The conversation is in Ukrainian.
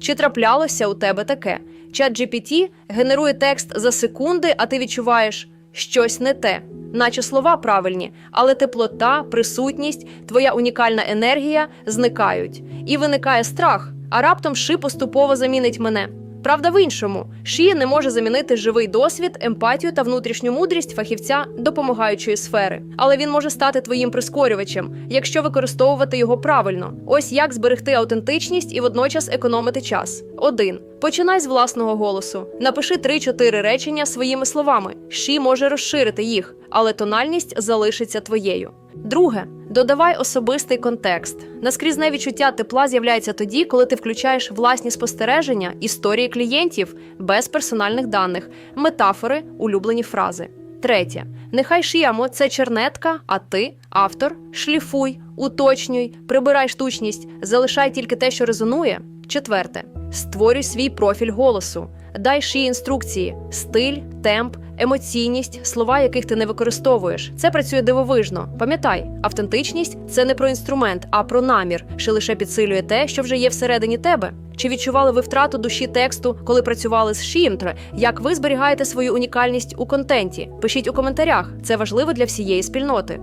Чи траплялося у тебе таке? Чат GPT генерує текст за секунди, а ти відчуваєш щось не те, наче слова правильні, але теплота, присутність, твоя унікальна енергія зникають. І виникає страх, а раптом ши поступово замінить мене. Правда в іншому, ші не може замінити живий досвід, емпатію та внутрішню мудрість фахівця допомагаючої сфери. Але він може стати твоїм прискорювачем, якщо використовувати його правильно. Ось як зберегти аутентичність і водночас економити час. 1. Починай з власного голосу. Напиши 3-4 речення своїми словами. Ші може розширити їх, але тональність залишиться твоєю. Друге, додавай особистий контекст. Наскрізне відчуття тепла з'являється тоді, коли ти включаєш власні спостереження, історії клієнтів без персональних даних, метафори, улюблені фрази. Третє, нехай шіямо це чернетка, а ти, автор, шліфуй, уточнюй, прибирай штучність, залишай тільки те, що резонує. Четверте, створюй свій профіль голосу. Дай ші інструкції, стиль, темп, емоційність, слова, яких ти не використовуєш. Це працює дивовижно. Пам'ятай, автентичність це не про інструмент, а про намір, що лише підсилює те, що вже є всередині тебе. Чи відчували ви втрату душі тексту, коли працювали з Шіємтре? Як ви зберігаєте свою унікальність у контенті? Пишіть у коментарях. Це важливо для всієї спільноти.